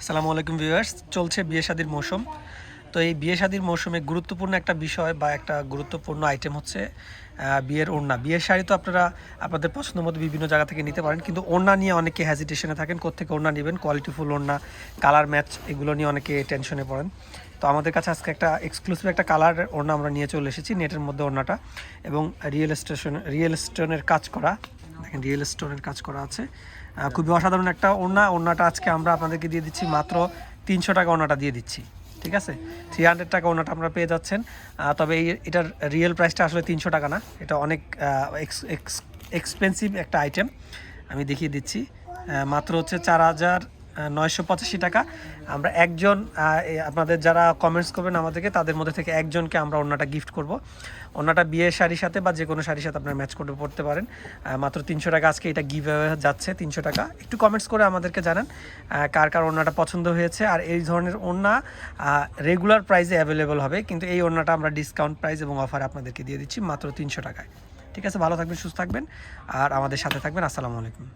আসসালামু আলাইকুম ভিউয়ার্স, চলছে বিয়ে শাদির মৌসুম। তো এই বিয়ে শাদির মৌসুমে গুরুত্বপূর্ণ একটা বিষয় বা একটা গুরুত্বপূর্ণ আইটেম হচ্ছে বিয়ের ওড়না। বিয়ের শাড়ি তো আপনারা আপনাদের পছন্দ মতো বিভিন্ন জায়গা থেকে নিতে পারেন, কিন্তু ওড়না নিয়ে অনেকে হ্যাজিটেশনে থাকেন কোথেকে ওড়না নেবেন কোয়ালিটিফুল ওড়না কালার ম্যাচ এগুলো নিয়ে অনেকে টেনশনে পড়েন। তো আমাদের কাছে আজকে একটা এক্সক্লুসিভ একটা কালার ওড়না আমরা নিয়ে চলে এসেছি নেটের মধ্যে ওড়নাটা, এবং রিয়েল স্টেশন রিয়েল স্টোনের কাজ করা। দেখেন রিয়েল স্টোনের কাজ করা আছে। খুবই অসাধারণ একটা ওড়না। ওড়নাটা আজকে আমরা আপনাদেরকে দিয়ে দিচ্ছি মাত্র তিনশো টাকা ওড়নাটা দিয়ে দিচ্ছি। ঠিক আছে? থ্রি হান্ড্রেড টাকা ওনাটা আপনারা পেয়ে যাচ্ছেন। তবে এই এটার রিয়েল প্রাইসটা আসলে তিনশো টাকা না। এটা অনেক এক্সপেন্সিভ একটা আইটেম আমি দেখিয়ে দিচ্ছি। মাত্র হচ্ছে চার হাজার নয়শো পঁচাশি টাকা। আমরা একজন আপনাদের যারা কমেন্টস করবেন আমাদেরকে, তাদের মধ্যে থেকে একজনকে আমরা ওনাটা গিফট করব। ওনাটা বিয়ের শাড়ির সাথে বা যে কোনো শাড়ির সাথে আপনারা ম্যাচ করে পড়তে পারেন। মাত্র তিনশো টাকা আজকে এটা গিভ যাচ্ছে, তিনশো টাকা। একটু কমেন্টস করে আমাদেরকে জানান কার কার ওনাটা পছন্দ হয়েছে। আর এই ধরনের ওড়না রেগুলার প্রাইসে অ্যাভেলেবল হবে। কিন্তু এই ওড়নাটা আমরা ডিসকাউন্ট প্রাইস এবং অফার আপনাদেরকে দিয়ে দিচ্ছি মাত্র তিনশো টাকায়। ঠিক আছে, ভালো থাকবেন, সুস্থ থাকবেন। আর আমাদের সাথে থাকবেন, আসসালামু আলাইকুম।